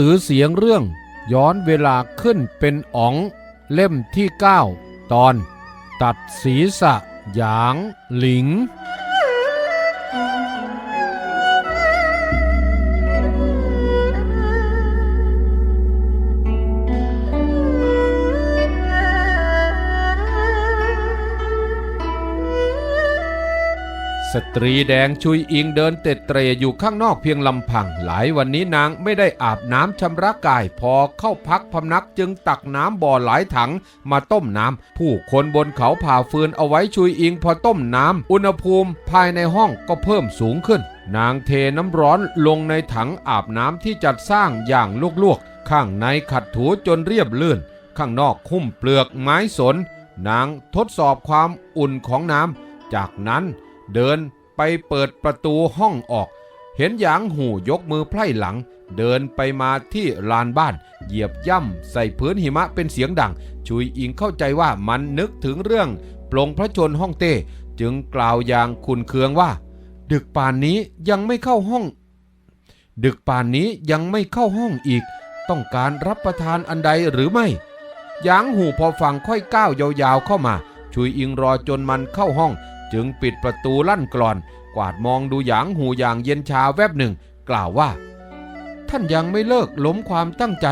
สือเสียงเรื่องย้อนเวลาขึ้นเป็นอ๋องเล่มที่ 9 ตอน ตัดศีรษะหยางหลิง ตรีแดงชุยอิงเดินเตะเตรอยู่ข้างนอกเพียงลำพัง หลายวันนี้นางไม่ได้อาบน้ำชำระกาย พอเข้าพักพำนักจึงตักน้ำบ่อหลายถังมาต้มน้ำ ผู้คนบนเขาผ่าฟืนเอาไว้ชุยอิงพอต้มน้ำ อุณหภูมิภายในห้องก็เพิ่มสูงขึ้น นางเทน้ำร้อนลงในถังอาบน้ำที่จัดสร้างอย่างลวกๆ ข้างในขัดถูจนเรียบลื่น ข้างนอกคุ้มเปลือกไม้สน นางทดสอบความอุ่นของน้ำจากนั้น เดินไปเปิดประตูห้องออก เห็นหยางหูยกมือไพร่หลัง เดินไปมาที่ลานบ้าน เหยียบย่ำใส่พื้นหิมะเป็นเสียงดัง ชุยอิงเข้าใจว่ามันนึกถึงเรื่องปลงพระชนห้องเต้ จึงกล่าวอย่างคุนเคืองว่า ดึกป่านนี้ยังไม่เข้าห้อง ดึกป่านนี้ยังไม่เข้าห้องอีก ต้องการรับประทานอันใดหรือไม่หยางหูพอฟังค่อยก้าวยาวๆเข้ามา ชุยอิงรอจนมันเข้าห้อง จึงปิดประตูลั่นกรอน กวาดมองดูหยางหูอย่างเย็นชาแวบหนึ่ง กล่าวว่า ท่านยังไม่เลิกล้มความตั้งใจ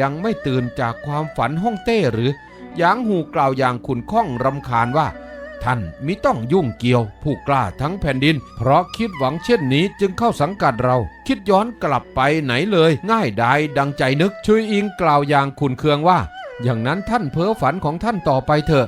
ยังไม่ตื่นจากความฝันห้องเต้หรือหยางหูกล่าวอย่างขุนข้องรำคาญว่า ท่านมิต้องยุ่งเกี่ยว ผู้กล้าทั้งแผ่นดิน เพราะคิดหวังเช่นนี้จึงเข้าสังกัดเรา คิดย้อนกลับไปไหนเลย ง่ายดายดังใจนึกชุยอิงกล่าวอย่างขุนเคืองว่า อย่างนั้นท่านเพ้อฝันของท่านต่อไปเถอะ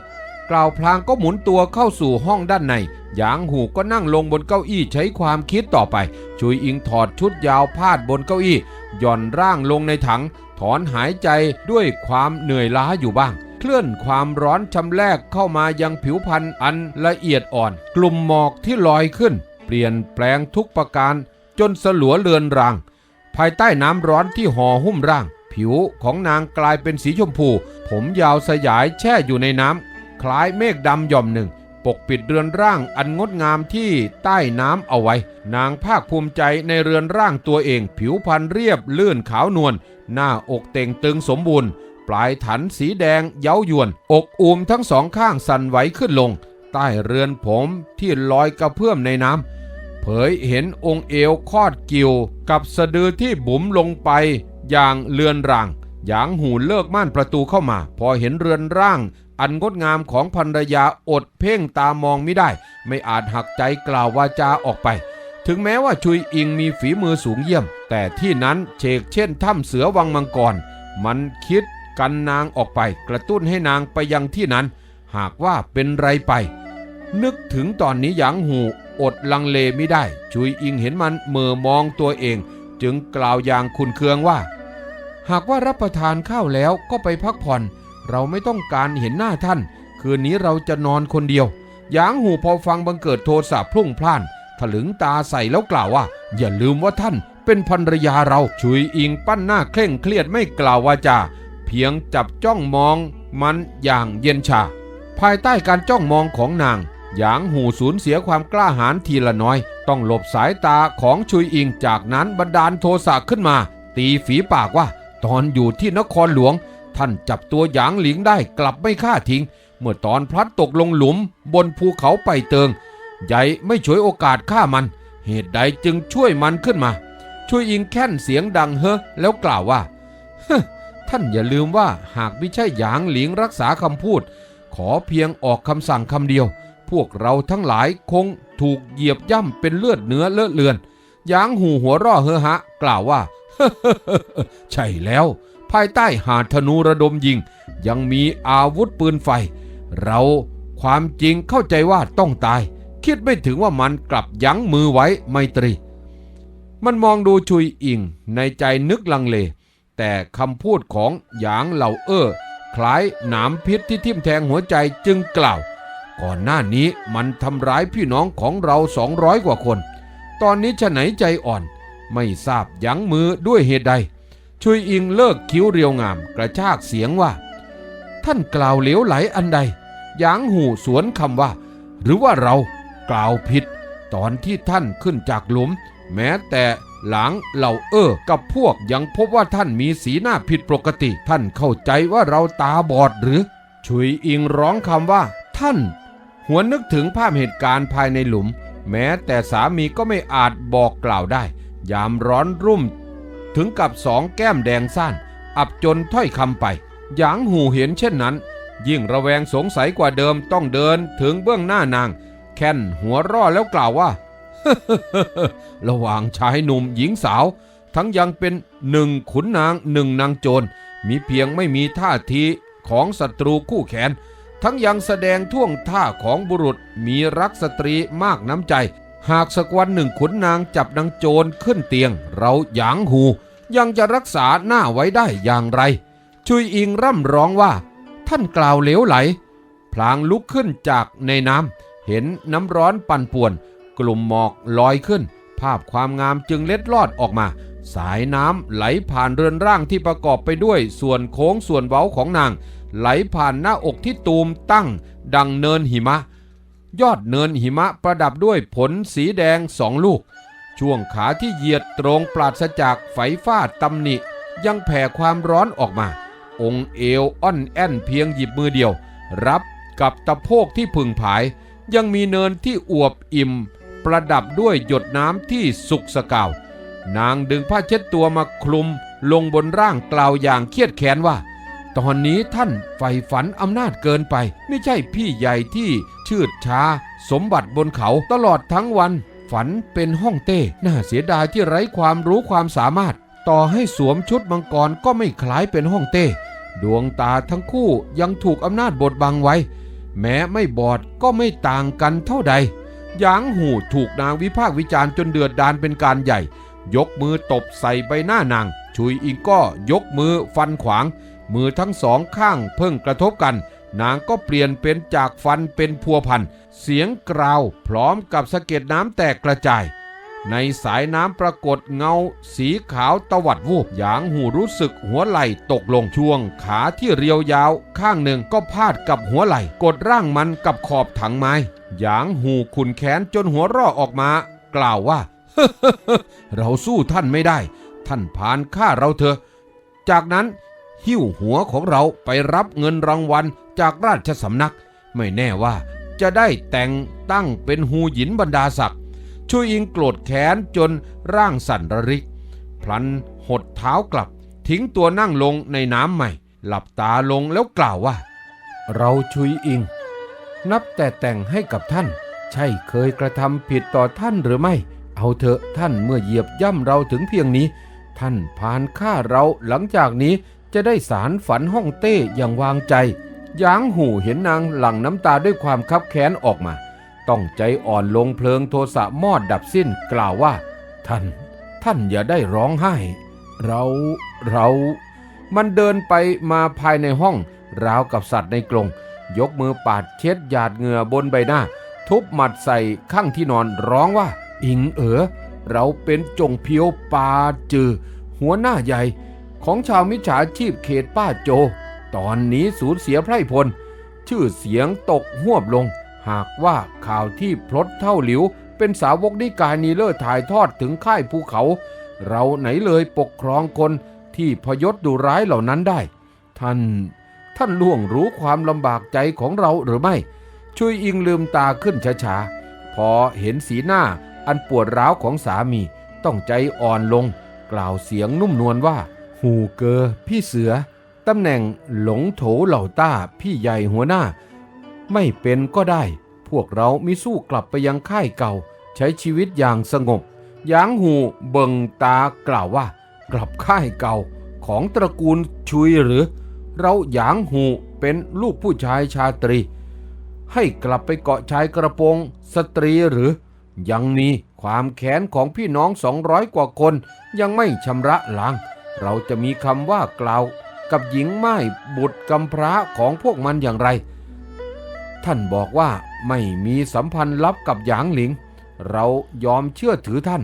กล่าวพลางก็หมุนตัวเข้าสู่ห้องด้านในหยางหูก็นั่งลงบนเก้าอี้ใช้ความคิดต่อไป ชุยอิงถอดชุดยาวพาดบนเก้าอี้หย่อนร่างลงในถัง ถอนหายใจด้วยความเหนื่อยล้าอยู่บ้าง เคลื่อนความร้อนชำแรกเข้ามายังผิวพรรณอันละเอียดอ่อน กลุ่มหมอกที่ลอยขึ้น เปลี่ยนแปลงทุกประการ จนสลัวเลือนราง ภายใต้น้ำร้อนที่ห่อหุ้มร่าง ผิวของนางกลายเป็นสีชมพู ผมยาวสยายแช่อยู่ในน้ำ คล้ายเมฆดำหย่อมหนึ่ง ปกปิดเรือนร่างอันงดงามที่ใต้น้ำเอาไว้ นางภาคภูมิใจในเรือนร่างตัวเอง ผิวพรรณเรียบลื่นขาวนวลหน้าอกเต่งตึงสมบูรณ์ ปลายถันสีแดงเย้ายวน อกอูมทั้งสองข้างสั่นไหวขึ้นลง ใต้เรือนผมที่ลอยกระเพื่อมในน้ำเผยเห็นองค์เอวคอดกิวกับสะดือที่บุ๋มลงไปอย่างเลือนรางหยางหูเลิกม่านประตูเข้ามา พอเห็นเรือนร่าง อันงดงามของภรรยาอดเพ่งตามองไม่ได้ ไม่อาจหักใจกล่าววาจาออกไป ถึงแม้ว่าชุยอิงมีฝีมือสูงเยี่ยม แต่ที่นั้นเชกเช่นถ้ำเสือวังมังกร มันคิดกันนางออกไป กระตุ้นให้นางไปยังที่นั้น หากว่าเป็นไรไป นึกถึงตอนนี้หยางหูอดลังเลไม่ได้ ชุยอิงเห็นมันเมื่อมองตัวเอง จึงกล่าวอย่างคุนเคืองว่า หากว่ารับประทานข้าวแล้วก็ไปพักผ่อน เราไม่ต้องการเห็นหน้าท่าน คืนนี้เราจะนอนคนเดียว หยางหูพอฟังบังเกิดโทสะพลุ่งพล่าน ถลึงตาใส่แล้วกล่าวว่า อย่าลืมว่าท่านเป็นภรรยาเรา ชุยอิงปั้นหน้าเคร่งเครียดไม่กล่าววาจา เพียงจับจ้องมองมันอย่างเย็นชา ภายใต้การจ้องมองของนาง หยางหูสูญเสียความกล้าหาญทีละน้อย ต้องหลบสายตาของชุยอิงจากนั้นบันดาลโทสะขึ้นมา ตีฝีปากว่า ตอนอยู่ที่นครหลวง ท่านจับตัวหยางหลิงได้กลับไม่ฆ่าทิ้ง เมื่อตอนพลัดตกลงหลุมบนภูเขาไปเติง ใหญ่ไม่ฉวยโอกาสฆ่ามัน เหตุใดจึงช่วยมันขึ้นมา ช่วยอิงแค่นเสียงดังเฮ้อแล้วกล่าวว่าท่านอย่าลืมว่าหากไม่ใช่หยางหลิงรักษาคำพูด ขอเพียงออกคำสั่งคำเดียว พวกเราทั้งหลายคงถูกเหยียบย่ำเป็นเลือดเนื้อเลอะเลือนหยางหูหัวร่อเฮอฮะ กล่าวว่าใช่แล้วายใต้หาดธนูระดมยิง ยังมีอาวุธปืนไฟ เราความจริงเข้าใจว่าต้องตาย คิดไม่ถึงว่ามันกลับยั้งมือไว้ไมตรี มันมองดูชุยอิงในใจนึกลังเล แต่คำพูดของหยางเหล่าเอ้อคล้ายหนามพิษที่ทิ่มแทงหัวใจจึงกล่าว ก่อนหน้านี้มันทำร้ายพี่น้องของเราสองร้อยกว่าคน ตอนนี้ฉะไหนใจอ่อน ไม่ทราบยั้งมือด้วยเหตุใด ชุยอิงเลิกคิ้วเรียวงาม กระชากเสียงว่า ท่านกล่าวเหลวไหลอันใดยางหูสวนคำว่า หรือว่าเรากล่าวผิด ตอนที่ท่านขึ้นจากหลุม แม้แต่หลังเหล่าเออกับพวกยังพบว่าท่านมีสีหน้าผิดปกติ ท่านเข้าใจว่าเราตาบอดหรือ ชุยอิงร้องคำว่า ท่าน หวนนึกถึงภาพเหตุการณ์ภายในหลุม แม้แต่สามีก็ไม่อาจบอกกล่าวได้ ยามร้อนรุ่ม ถึงกับสองแก้มแดงซ่านอับจนถ้อยคำไปหยางหูเห็นเช่นนั้น ยิ่งระแวงสงสัยกว่าเดิมต้องเดินถึงเบื้องหน้านาง แค่นหัวร่อแล้วกล่าวว่า ระหว่างชายหนุ่มหญิงสาว ทั้งยังเป็นหนึ่งขุนนางหนึ่งนางโจร มีเพียงไม่มีท่าทีของศัตรูคู่แขน ทั้งยังแสดงท่วงท่าของบุรุษมีรักสตรีมากน้ำใจ หากสักวันหนึ่งขุนนางจับนางโจรขึ้นเตียง เราหยางหู ยังจะรักษาหน้าไว้ได้อย่างไร ชุยอิงร่ำร้องว่า ท่านกล่าวเหลวไหล พลางลุกขึ้นจากในน้ำเห็นน้ำร้อนปั่นป่วน กลุ่มหมอกลอยขึ้น ภาพความงามจึงเล็ดลอดออกมา สายน้ำไหลผ่านเรือนร่างที่ประกอบไปด้วยส่วนโค้งส่วนเว้าของนาง ไหลผ่านหน้าอกที่ตูมตั้ง ดังเนินหิมะ ยอดเนินหิมะประดับด้วยผลสีแดงสองลูก ช่วงขาที่เหยียดตรงปราศจากไฝฟาดตำหนิ ยังแผ่ความร้อนออกมา องค์เอวอ่อนแอนเพียงหยิบมือเดียว รับกับตะโพกที่พึงผาย ยังมีเนินที่อวบอิ่ม ประดับด้วยหยดน้ำที่สุกสกาว นางดึงผ้าเช็ดตัวมาคลุม ลงบนร่างกล่าวอย่างเครียดแค้นว่า ตอนนี้ท่านใฝ่ฝันอำนาจเกินไป ไม่ใช่พี่ใหญ่ที่ชืดช้า สมบัติบนเขาตลอดทั้งวัน ฝันเป็นห้องเต้ น่าเสียดายที่ไร้ความรู้ความสามารถ ต่อให้สวมชุดมังกรก็ไม่คล้ายเป็นห้องเต้ ดวงตาทั้งคู่ยังถูกอำนาจบดบังไว้ แม้ไม่บอดก็ไม่ต่างกันเท่าใดหยางหูถูกนางวิพากวิจารณ์จนเดือดดานเป็นการใหญ่ ยกมือตบใส่ใบหน้านาง ชุยอิงก็ยกมือฟันขวาง มือทั้งสองข้างเพิ่งกระทบกัน นางก็เปลี่ยนเป็นจากฟันเป็นพัวพัน เสียงกราวพร้อมกับสะเก็ดน้ำแตกกระจาย ในสายน้ำปรากฏเงา สีขาวตวัดวูบหยางหูรู้สึกหัวไหล่ตกลงช่วงขาที่เรียวยาว ข้างหนึ่งก็พาดกับหัวไหล่ กดร่างมันกับขอบถังไม้หยางหูขุนแขนจนหัวร่อออกมา กล่าวว่า เราสู้ท่านไม่ได้ ท่านผ่านฆ่าเราเถอะ จากนั้นหิ้วหัวของเราไปรับเงินรางวัล จากราชสำนัก ไม่แน่ว่าจะได้แต่งตั้งเป็นหูหยินบรรดาศักดิ์ช่วยอิงโกรธแค้นจนร่างสั่นระริก พลันหดเท้ากลับ ทิ้งตัวนั่งลงในน้ำใหม่ หลับตาลงแล้วกล่าวว่า เราชุยอิง นับแต่แต่งให้กับท่าน ใช่เคยกระทำผิดต่อท่านหรือไม่ เอาเถอะท่านเมื่อเหยียบย่ำเราถึงเพียงนี้ ท่านผ่านฆ่าเราหลังจากนี้จะได้สารฝันห้องเต้อย่างวางใจ ยางหูเห็นนางหลั่งน้ำตาด้วยความคับแค้นออกมา ต้องใจอ่อนลงเพลิงโทสะมอดดับสิ้นกล่าวว่า ท่าน ท่านอย่าได้ร้องไห้ เราเรา มันเดินไปมาภายในห้อง ราวกับสัตว์ในกรงยกมือปาดเช็ดหยาดเหงื่อบนใบหน้า ทุบหมัดใส่ข้างที่นอนร้องว่า อิงเอ๋อเราเป็นจงเพียวปาจือ หัวหน้าใหญ่ ของชาวมิจฉาชีพเขตป้าโจ ตอนนี้สูญเสียไพร่พล ชื่อเสียงตกหวบลง หากว่าข่าวที่พลดเท่าหลิว เป็นสาวกนิกายนีเลอร์ถ่ายทอดถึงค่ายภูเขา เราไหนเลยปกครองคนที่พยศดุร้ายเหล่านั้นได้ ท่าน ท่านล่วงรู้ความลำบากใจของเราหรือไม่ ช่วยอิงลืมตาขึ้นช้าๆ พอเห็นสีหน้าอันปวดร้าวของสามี ต้องใจอ่อนลง กล่าวเสียงนุ่มนวลว่า หูเกอพี่เสือ ตำแหน่งหลงโถเหล่าต้าพี่ใหญ่หัวหน้า ไม่เป็นก็ได้ พวกเรามิสู้กลับไปยังค่ายเก่า ใช้ชีวิตอย่างสงบยางหูเบิงตากล่าวว่า กลับค่ายเก่าของตระกูลชุยหรือ เราหยางหูเป็นลูกผู้ชายชาตรี ให้กลับไปเกาะชายกระโปรงสตรีหรือ ยังมีความแค้นของพี่น้องสองร้อยกว่าคนยังไม่ชำระล้าง เราจะมีคำว่ากล่าว กับหญิงไม้บุตรกำพร้าของพวกมันอย่างไร ท่านบอกว่าไม่มีสัมพันธ์ลับกับหยางหลิง เรายอมเชื่อถือท่าน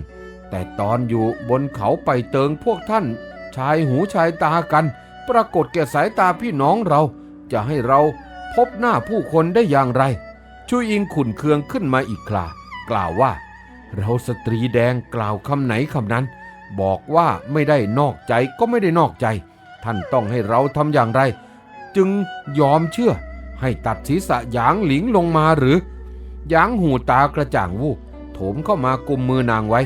แต่ตอนอยู่บนเขาไปเติงพวกท่าน ชายหูชายตากัน ปรากฏแก่สายตาพี่น้องเรา จะให้เราพบหน้าผู้คนได้อย่างไรช่วยอิงขุนเคืองขึ้นมาอีกครากล่าวว่า เราสตรีแดงกล่าวคำไหนคำนั้น บอกว่าไม่ได้นอกใจก็ไม่ได้นอกใจ ท่านต้องให้เราทำอย่างไร จึงยอมเชื่อ ให้ตัดศีรษะหยางหลิงลงมาหรือหยางหูตากระจ่างวูบโถมเข้ามากุมมือนางไว้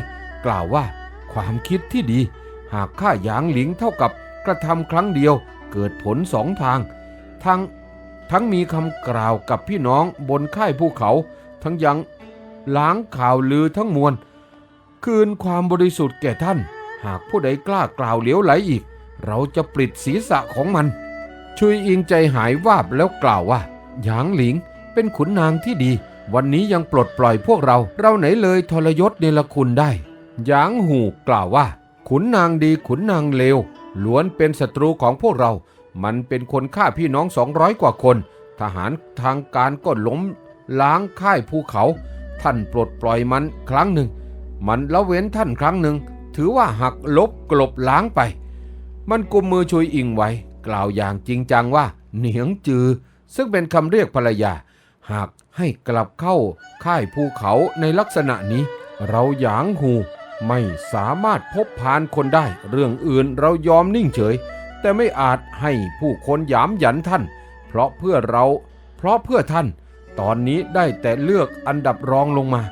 กล่าวว่า ความคิดที่ดี หากฆ่าหยางหลิงเท่ากับกระทำครั้งเดียวเกิดผลสองทาง ทั้งทั้งมีคำกล่าวกับพี่น้องบนค่ายภูเขา ทั้งยังล้างข่าวลือทั้งมวล คืนความบริสุทธิ์แก่ท่าน หากผู้ใดกล้ากล่าวเหลวไหลอีก เราจะปลิดศีรษะของมัน ชุยอิงใจหายวาบแล้วกล่าวว่า หยางหลิงเป็นขุนนางที่ดี วันนี้ยังปลดปล่อยพวกเรา เราไหนเลยทรยศเนรคุณได้ หยางหูกล่าวว่า ขุนนางดีขุนนางเลว ล้วนเป็นศัตรูของพวกเรา มันเป็นคนฆ่าพี่น้องสองร้อยกว่าคน ทหารทางการก็ล้ม ล้างค่ายภูเขา ท่านปลดปล่อยมันครั้งหนึ่ง มันละเว้นท่านครั้งหนึ่ง ถือว่าหักลบกลบล้างไป มันกุมมือชุยอิงไว้ กล่าวอย่างจริงจังว่า เหนียงจือ ซึ่งเป็นคำเรียกภรรยา หากให้กลับเข้าค่ายภูเขาในลักษณะนี้ เราหยางหูไม่สามารถพบพานคนได้ เรื่องอื่นเรายอมนิ่งเฉย แต่ไม่อาจให้ผู้คนหยามหยันท่าน เพราะเพื่อเรา เพราะเพื่อท่าน ตอนนี้ได้แต่เลือกอันดับรองลงมา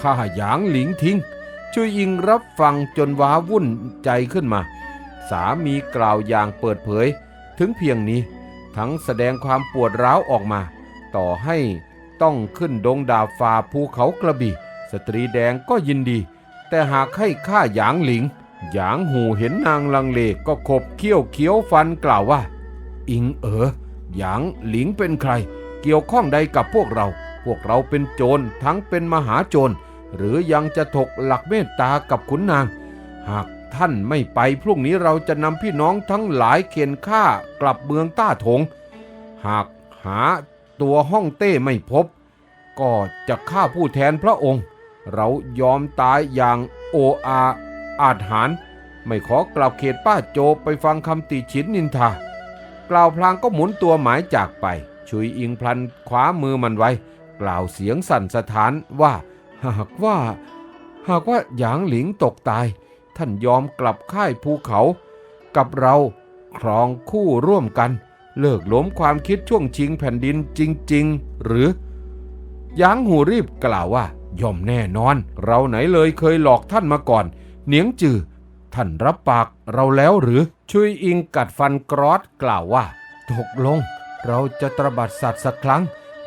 ข้าหยางหลิงทิ้งช่วยอิงรับฟังจนว้าวุ่นใจขึ้นมา สามีกล่าวอย่างเปิดเผย ถึงเพียงนี้ ทั้งแสดงความปวดร้าวออกมา ต่อให้ต้องขึ้นดงดาบฝ่าภูเขากระบี่ สตรีแดงก็ยินดี แต่หากให้ฆ่าหยางหลิง หยางหูเห็นนางลังเลก็ขบเคี้ยวเคี้ยวฟันกล่าวว่า อิงเอ๋อหยางหลิงเป็นใคร เกี่ยวข้องใดกับพวกเรา พวกเราเป็นโจรทั้งเป็นมหาโจรหรือยังจะถกหลักเมตตากับขุนนาง หาก ท่านไม่ไปพรุ่งนี้เราจะนำพี่น้องทั้งหลายเขียนฆ่ากลับเมืองต้าถง หากหาตัวห้องเต้ไม่พบ ก็จะฆ่าผู้แทนพระองค์ เรายอมตายอย่างโออาอาจหาร ไม่ขอกลับเขตป้าโจไปฟังคำติฉินนินทา กล่าวพลางก็หมุนตัวหมายจากไป ชุยอิงพลันคว้ามือมันไว้ กล่าวเสียงสั่นสะท้านว่า หากว่า หากว่าหยางหลิงตกตาย ท่านยอมกลับค่ายภูเขา กับเราครองคู่ร่วมกัน เลิกล้มความคิดช่วงชิงแผ่นดินจริง ๆ หรือยางหูรีบกล่าวว่าย่อมแน่นอน เราไหนเลยเคยหลอกท่านมาก่อนเหนียงจือท่านรับปากเราแล้วหรือชุยอิงกัดฟันกรอดกล่าวว่า ตกลง เราจะตระบัดสัตว์สักครั้ง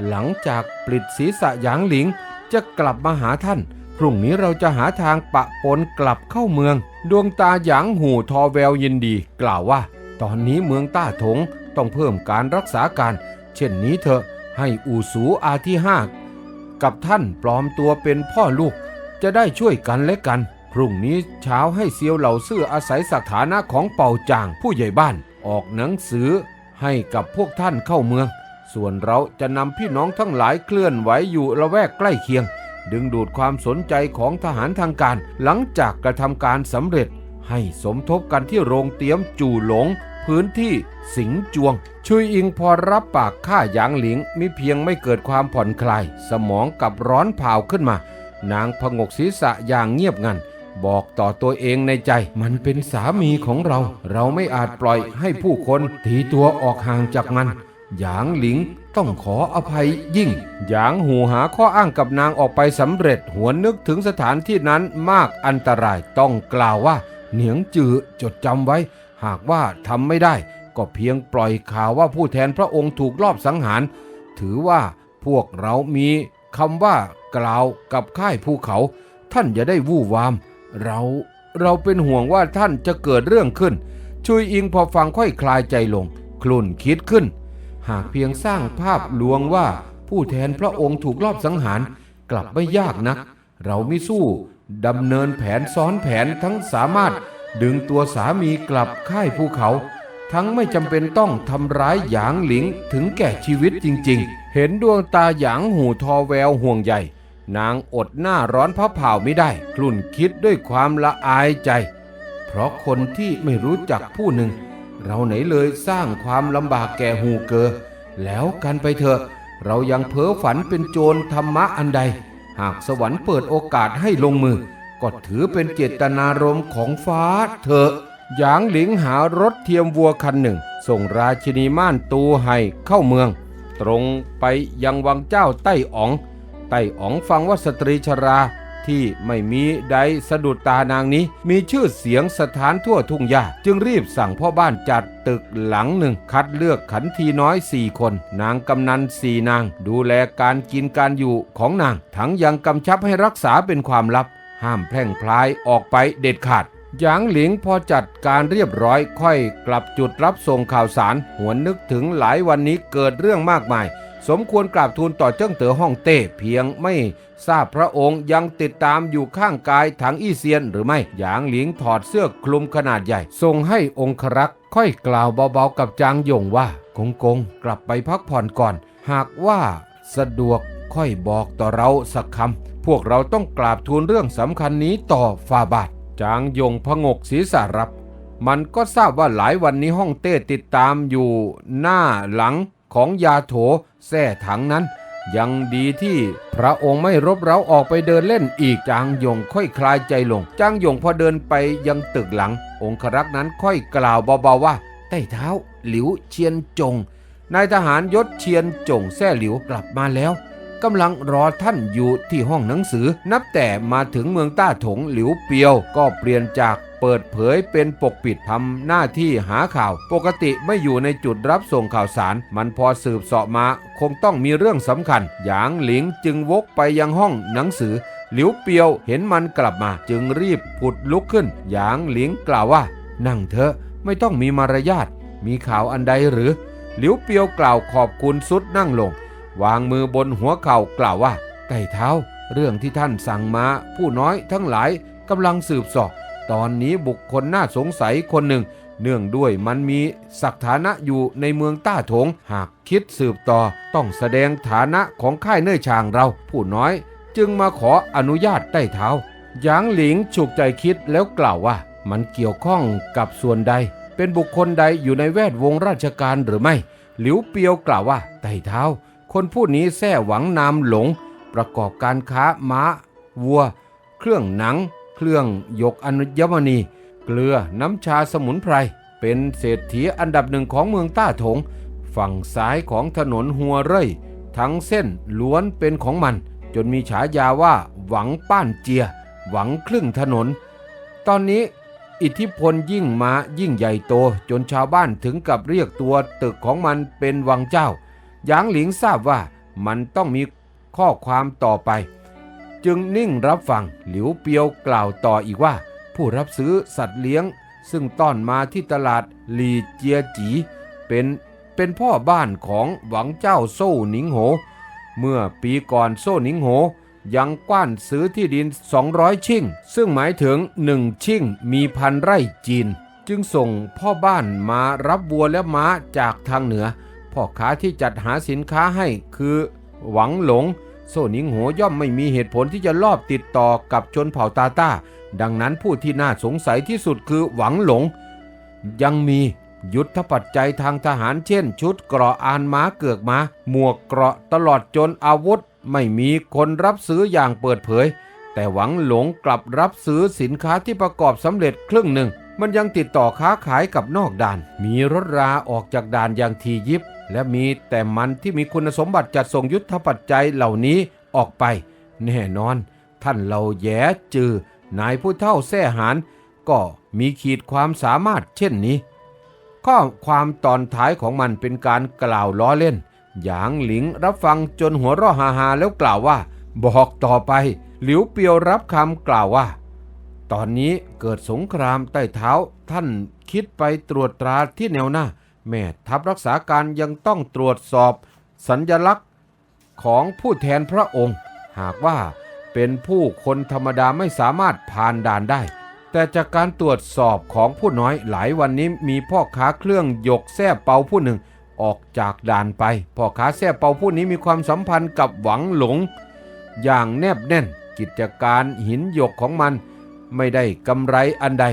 หลังจากปลิดศีรษะหยางหลิงจะกลับมาหาท่าน พรุ่งนี้เราจะหาทางปะปนกลับเข้าเมือง ดวงตาหยางหูทอแววยินดี กล่าวว่า ตอนนี้เมืองต้าถงต้องเพิ่มการรักษาการ เช่นนี้เถอะให้อูสูอาที่ห้ากับท่านปลอมตัวเป็นพ่อลูก จะได้ช่วยกันและกัน พรุ่งนี้เช้าให้เซียวเหล่าซื่ออาศัยสถานะของเป่าจางผู้ใหญ่บ้าน ออกหนังสือให้กับพวกท่านเข้าเมือง ส่วนเราจะนำพี่น้องทั้งหลายเคลื่อนไหวอยู่ละแวกใกล้เคียง ดึงดูดความสนใจของทหารทางการ หลังจากกระทำการสำเร็จ ให้สมทบกันที่โรงเตรียมจู่หลง พื้นที่สิงจวง ชุยอิงพอรับปากฆ่าหยางหลิงมิเพียงไม่เกิดความผ่อนคลาย สมองกับร้อนเผาขึ้นมา นางผงกศีรษะอย่างเงียบงันบอกต่อตัวเองในใจ มันเป็นสามีของเรา เราไม่อาจปล่อยให้ผู้คนตีตัวออกห่างจากมัน หยางหลิงต้องขออภัยยิ่ง หยางหูหาข้ออ้างกับนางออกไปสำเร็จหวนนึกถึงสถานที่นั้นมากอันตรายต้องกล่าวว่า เหนียงจือจดจำไว้ หากว่าทำไม่ได้ ก็เพียงปล่อยข่าวว่าผู้แทนพระองค์ถูกลอบสังหาร ถือว่าพวกเรามีคำว่ากล่าวกับค่ายภูเขา ท่านอย่าได้วู่วาม เราเราเป็นห่วงว่าท่านจะเกิดเรื่องขึ้น ชุยอิงพอฟังค่อยคลายใจลง คลุ่นคิดขึ้น หากเพียงสร้างภาพลวงว่าผู้แทนพระองค์ถูกลอบสังหารกลับไม่ยากนัก เราไม่สู้ดำเนินแผนซ้อนแผนทั้งสามารถดึงตัวสามีกลับค่ายภูเขา ทั้งไม่จำเป็นต้องทำร้ายหยางหลิงถึงแก่ชีวิตจริง ๆ เห็นดวงตาหยางหูทอแววห่วงใยนางอดหน้าร้อนพระเผาไม่ได้คลุ่นคิดด้วยความละอายใจ เพราะคนที่ไม่รู้จักผู้หนึ่ง เราไหนเลยสร้างความลำบากแก่หูเกอ แล้วกันไปเถอะ เรายังเพ้อฝันเป็นโจรธรรมะอันใด หากสวรรค์เปิดโอกาสให้ลงมือ ก็ถือเป็นเจตนารมณ์ของฟ้าเถอะหยางหลิงหารถเทียมวัวคันหนึ่ง ส่งราชินีม่านตูไห่เข้าเมือง ตรงไปยังวังเจ้าไต้อ๋องไต้อ๋องฟังว่าสตรีชรา ที่ไม่มีใดสะดุดตานางนี้ มีชื่อเสียงสถานทั่วทุ่งหญ้าจึงรีบสั่งพ่อบ้านจัดตึกหลังหนึ่ง คัดเลือกขันทีน้อยสี่คน นางกำนันสี่นาง ดูแลการกินการอยู่ของนาง ทั้งยังกำชับให้รักษาเป็นความลับ ห้ามแพร่งพลายออกไปเด็ดขาดหยางหลิงพอจัดการเรียบร้อยค่อยกลับจุดรับส่งข่าวสาร หวนนึกถึงหลายวันนี้เกิดเรื่องมากมาย สมควรกราบทูลต่อเจิ้งเต๋อฮ่องเต้เพียงไม่ทราบพระองค์ยังติดตามอยู่ข้างกายถังอี้เซียนหรือไม่หยางหลิงถอดเสื้อคลุมขนาดใหญ่ส่งให้องครักษ์ค่อยกล่าวเบาๆกับจางยงว่ากงกงกลับไปพักผ่อนก่อน หากว่าสะดวกค่อยบอกต่อเราสักคำพวกเราต้องกราบทูลเรื่องสำคัญนี้ต่อฟาบาทจางยงพงกศีรษะรับ มันก็ทราบว่าหลายวันนี้ห้องเต้ติดตามอยู่หน้าหลังของยาโถแท่ถังนั้น ยังดีที่พระองค์ไม่รบเร้าออกไปเดินเล่นอีกจางยงค่อยคลายใจลง จางยงพอเดินไปยังตึกหลัง องครักษ์นั้นค่อยกล่าวเบาๆว่าใต้เท้า หลิวเชียนจงนายทหารยศเชียนจงแท่หลิวกลับมาแล้วกำลังรอท่านอยู่ที่ห้องหนังสือ นับแต่มาถึงเมืองต้าถงหลิวเปียว ก็เปลี่ยนจาก เปิดเผยเป็นปกปิดทำหน้าที่หาข่าว ปกติไม่อยู่ในจุดรับส่งข่าวสาร มันพอสืบเสาะมา คงต้องมีเรื่องสำคัญ หยางหลิงจึงวกไปยังห้องหนังสือ หลิวเปียวเห็นมันกลับมา จึงรีบผุดลุกขึ้น หยางหลิงกล่าวว่า นั่งเถอะไม่ต้องมีมารยาทมีข่าวอันใดหรือ หลิวเปียวกล่าวขอบคุณสุดนั่งลง วางมือบนหัวเข่ากล่าวว่าไต่เท้า เรื่องที่ท่านสั่งมา ผู้น้อยทั้งหลายกำลังสืบสอบ ตอนนี้บุคคลน่าสงสัยคนหนึ่ง เนื่องด้วยมันมีศักฐานะอยู่ในเมืองต้าถง หากคิดสืบต่อต้องแสดงฐานะของค่ายเนื่อยชางเรา ผู้น้อย จึงมาขออนุญาตใต้เท้าหยางหลิงฉุกใจคิดแล้วกล่าวว่า มันเกี่ยวข้องกับส่วนใด เป็นบุคคลใดอยู่ในแวดวงราชการหรือไม่ หลิวเปียวกล่าวว่าไต่เท้า คนผู้นี้แท้หวังนามหลง ประกอบการค้าม้า วัว เครื่องหนัง เครื่องยกอนุยมณี เกลือน้ำชาสมุนไพร เป็นเศรษฐีอันดับหนึ่งของเมืองต้าถง ฝั่งซ้ายของถนนหัวเร่ยทั้งเส้นล้วนเป็นของมัน จนมีฉายาว่าหวังป้านเจีย หวังครึ่งถนน ตอนนี้อิทธิพลยิ่งมายิ่งใหญ่โต จนชาวบ้านถึงกับเรียกตัวตึกของมันเป็นวังเจ้า หยางหลิงทราบว่ามันต้องมีข้อความต่อไป จึงนิ่งรับฟังหลิวเปียวกล่าวต่ออีกว่า ผู้รับซื้อสัตว์เลี้ยง ซึ่งต้อนมาที่ตลาดหลีเจียจีเป็นเป็นพ่อบ้านของหวังเจ้าโซ่หนิงโห เมื่อปีก่อนโซ่หนิงโห ยังกว้านซื้อที่ดิน 200 ชิ่ง ซึ่งหมายถึง1ชิ่งมีพันไร่จีน จึงส่งพ่อบ้านมารับวัวและม้าจากทางเหนือ พ่อค้าที่จัดหาสินค้าให้คือหวังหลง โซนิงโหย่อมไม่มีเหตุผลที่จะลอบติดต่อกับชนเผ่าตาต้า ดังนั้นผู้ที่น่าสงสัยที่สุดคือหวังหลง ยังมียุทธปัจจัยทางทหารเช่น ชุดเกราะอานม้าเกือกม้า หมวกเกราะตลอดจนอาวุธ ไม่มีคนรับซื้ออย่างเปิดเผย แต่หวังหลงกลับรับซื้อสินค้าที่ประกอบสำเร็จครึ่งหนึ่ง มันยังติดต่อค้าขายกับนอกด่าน มีรถราออกจากด่านอย่างทียิบ และมีแต่มันที่มีคุณสมบัติจัดส่งยุทธปัจจัยเหล่านี้ออกไป แน่นอน ท่านเราแย้จือนายผู้เท่าแท่หารก็มีขีดความสามารถเช่นนี้ ข้อความตอนท้ายของมันเป็นการกล่าวล้อเล่น หยางหลิงรับฟังจนหัวเราะฮาฮาแล้วกล่าวว่า บอกต่อไป หลิวเปียวรับคำกล่าวว่า ตอนนี้เกิดสงครามใต้เท้าท่านคิดไปตรวจตราที่แนวหน้า แม่ทัพรักษาการยังต้องตรวจสอบสัญญลักษณ์ของผู้แทนพระองค์ หากว่าเป็นผู้คนธรรมดาไม่สามารถผ่านด่านได้ แต่จากการตรวจสอบของผู้น้อยหลายวันนี้มีพ่อค้าเครื่องหยกแท่เปาผู้หนึ่งออกจากด่านไป พ่อค้าแท่เปาผู้นี้มีความสัมพันธ์กับหวังหลง อย่างแนบแน่นกิจการหินหยกของมัน ไม่ได้กำไรอันใด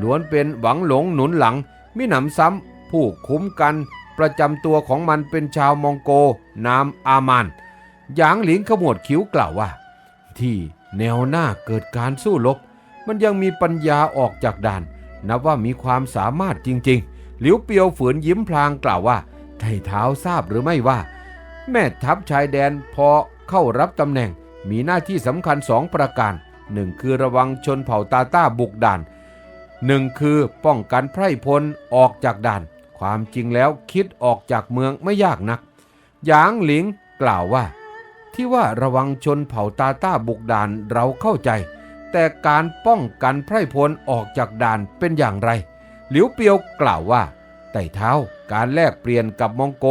ล้วนเป็นหวังหลงหนุนหลังมิหนำซ้ำ ผู้คุ้มกันประจำตัวของมันเป็นชาวมองโกนามอามานหยางหลิงขมวดคิ้วกล่าวว่า ที่แนวหน้าเกิดการสู้รบมันยังมีปัญญาออกจากด่าน นับว่ามีความสามารถจริง ๆ หลิวเปียวฝืนยิ้มพลางกล่าวว่าไถ่เท้าทราบหรือไม่ว่า แม่ทัพชายแดนพอเข้ารับตำแหน่งมีหน้าที่สำคัญสองประการหนึ่งคือระวังชนเผ่าตาต้าบุกด่านหนึ่งคือป้องกันไพร่พลออกจากด่าน ความจริงแล้วคิดออกจากเมืองไม่ยากนัก หยางหลิงกล่าวว่า ที่ว่าระวังชนเผ่าตาต้าบุกด่านเราเข้าใจ แต่การป้องกันไพร่พลออกจากด่านเป็นอย่างไร หลิวเปียวกล่าวว่า ไต่เท้าการแลกเปลี่ยนกับมองโก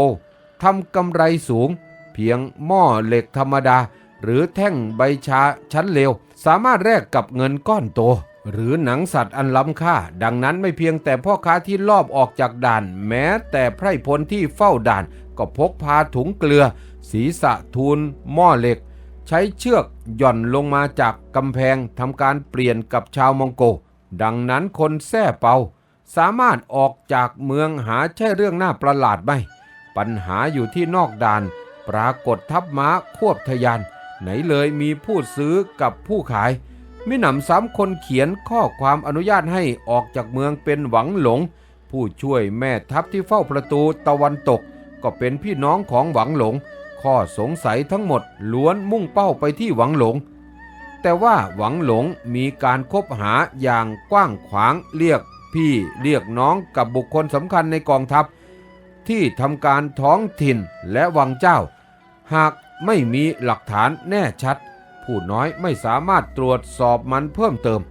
ทำกำไรสูง เพียงหม้อเหล็กธรรมดา หรือแท่งใบชาชั้นเลวสามารถแลกกับเงินก้อนโต หรือหนังสัตว์อันล้ำค่า ดังนั้นไม่เพียงแต่พ่อค้าที่ลอบออกจากด่าน แม้แต่ไพร่พลที่เฝ้าด่าน ก็พกพาถุงเกลือ ศีรษะทูลหม้อเหล็ก ใช้เชือกหย่อนลงมาจากกำแพงทำการเปลี่ยนกับชาวมองโก ดังนั้นคนแท้เปา สามารถออกจากเมืองหาใช่เรื่องน่าประหลาดไหม ปัญหาอยู่ที่นอกด่าน ปรากฏทัพม้าควบทะยาน ไหนเลยมีผู้ซื้อกับผู้ขาย มิหนำซ้ำคนเขียนข้อความอนุญาตให้ออกจากเมืองเป็นหวังหลง ผู้ช่วยแม่ทัพที่เฝ้าประตูตะวันตก ก็เป็นพี่น้องของหวังหลง ข้อสงสัยทั้งหมดล้วนมุ่งเป้าไปที่หวังหลง แต่ว่าหวังหลงมีการคบหาอย่างกว้างขวางเรียกพี่เรียกน้องกับบุคคลสำคัญในกองทัพ ที่ทำการท้องถิ่นและวังเจ้า หากไม่มีหลักฐานแน่ชัด ผู้น้อยไม่สามารถตรวจสอบมันเพิ่มเติม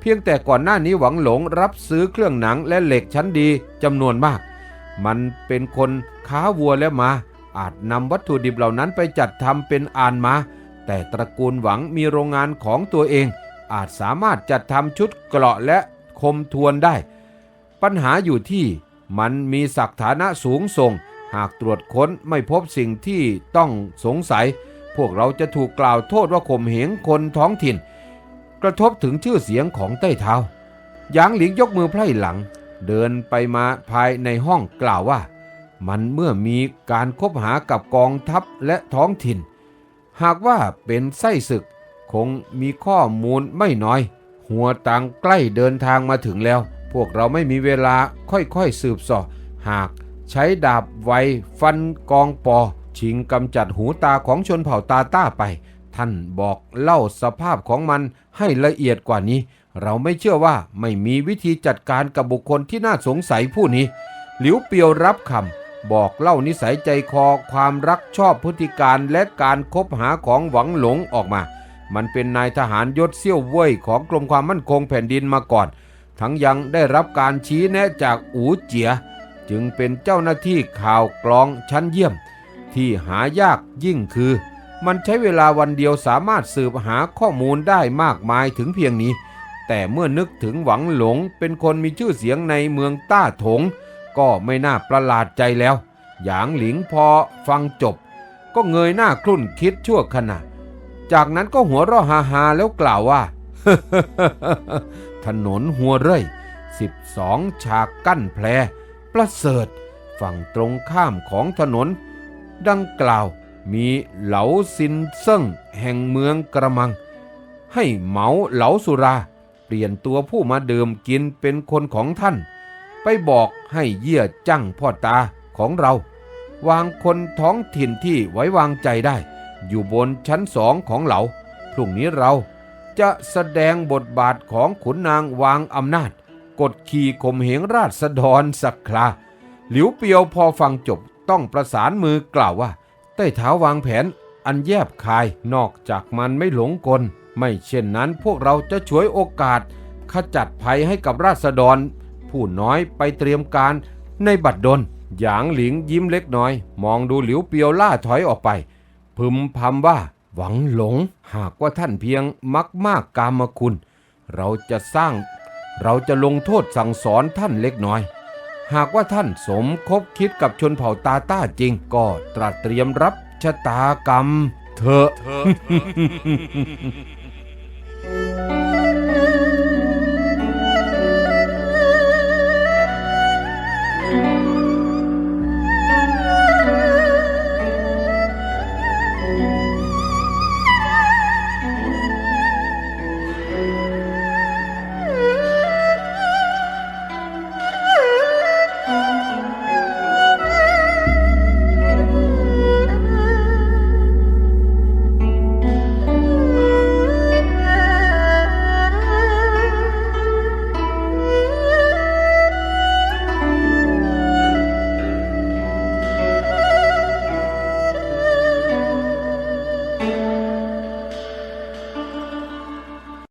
เพียงแต่ก่อนหน้านี้หวังหลงรับซื้อเครื่องหนังและเหล็กชั้นดีจำนวนมาก มันเป็นคนค้าวัวและมา อาจนำวัตถุดิบเหล่านั้นไปจัดทำเป็นอานมา แต่ตระกูลหวังมีโรงงานของตัวเอง อาจสามารถจัดทำชุดเกราะและคมทวนได้ ปัญหาอยู่ที่มันมีศักย์ฐานะสูงส่ง หากตรวจค้นไม่พบสิ่งที่ต้องสงสัย พวกเราจะถูกกล่าวโทษว่าข่มเหงคนท้องถิ่น กระทบถึงชื่อเสียงของใต้เท้าหยางหลิงยกมือไพร่หลัง เดินไปมาภายในห้องกล่าวว่า มันเมื่อมีการคบหากับกองทัพและท้องถิ่น หากว่าเป็นไส้ศึกคงมีข้อมูลไม่น้อย หัวตังใกล้เดินทางมาถึงแล้ว พวกเราไม่มีเวลาค่อยๆสืบสอบหากใช้ดาบไวฟันกองปอ ชิงกำจัดหูตาของชนเผ่าตาต้าไป ท่านบอกเล่าสภาพของมันให้ละเอียดกว่านี้ เราไม่เชื่อว่าไม่มีวิธีจัดการกับบุคคลที่น่าสงสัยผู้นี้ หลิวเปียวรับคำบอกเล่านิสัยใจคอความรักชอบพฤติการและการคบหาของหวังหลงออกมา มันเป็นนายทหารยศเซี่ยวเว่ยของกรมความมั่นคงแผ่นดินมาก่อน ทั้งยังได้รับการชี้แนะจากอูเจีย จึงเป็นเจ้าหน้าที่ข่าวกรองชั้นเยี่ยม ที่หายากยิ่งคือ มันใช้เวลาวันเดียวสามารถสืบหาข้อมูลได้มากมายถึงเพียงนี้ แต่เมื่อนึกถึงหวังหลงเป็นคนมีชื่อเสียงในเมืองต้าถง ก็ไม่น่าประหลาดใจแล้ว หยางหลิงพอฟังจบ ก็เงยหน้าครุ่นคิดชั่วขณะ จากนั้นก็หัวเราะฮาฮาๆแล้วกล่าวว่า ถนนหัวเร่ย12ฉากกั้นแพรประเสริฐฝั่งตรงข้ามของถนน ดังกล่าวมีเหลาซินเซิ่งแห่งเมืองกระมัง ให้เหมาเหลาสุรา เปลี่ยนตัวผู้มาดื่มกินเป็นคนของท่าน ไปบอกให้เยี่ยจั่งพ่อตาของเรา วางคนท้องถิ่นที่ไว้วางใจได้ อยู่บนชั้นสองของเหลาพรุ่งนี้เราจะแสดงบทบาทของขุนนางวางอำนาจ กดขี่ข่มเหงราษฎรสักคราหลิวเปียวพอฟังจบ ต้องประสานมือกล่าวว่า ใต้เท้าวางแผนอันแยบคายนอกจากมันไม่หลงกล ไม่เช่นนั้นพวกเราจะฉวยโอกาส ขจัดภัยให้กับราษฎร ผู้น้อยไปเตรียมการในบัดดลหยางหลิงยิ้มเล็กน้อย มองดูหลิวเปียวล่าถอยออกไป พึมพำว่า หวังหลง หากว่าท่านเพียงมักมากกามคุณ เราจะสร้าง เราจะลงโทษสั่งสอนท่านเล็กน้อย หากว่าท่านสมคบคิดกับชนเผ่าตาต้าจริงก็ตรัสเตรียมรับชะตากรรมเถอะ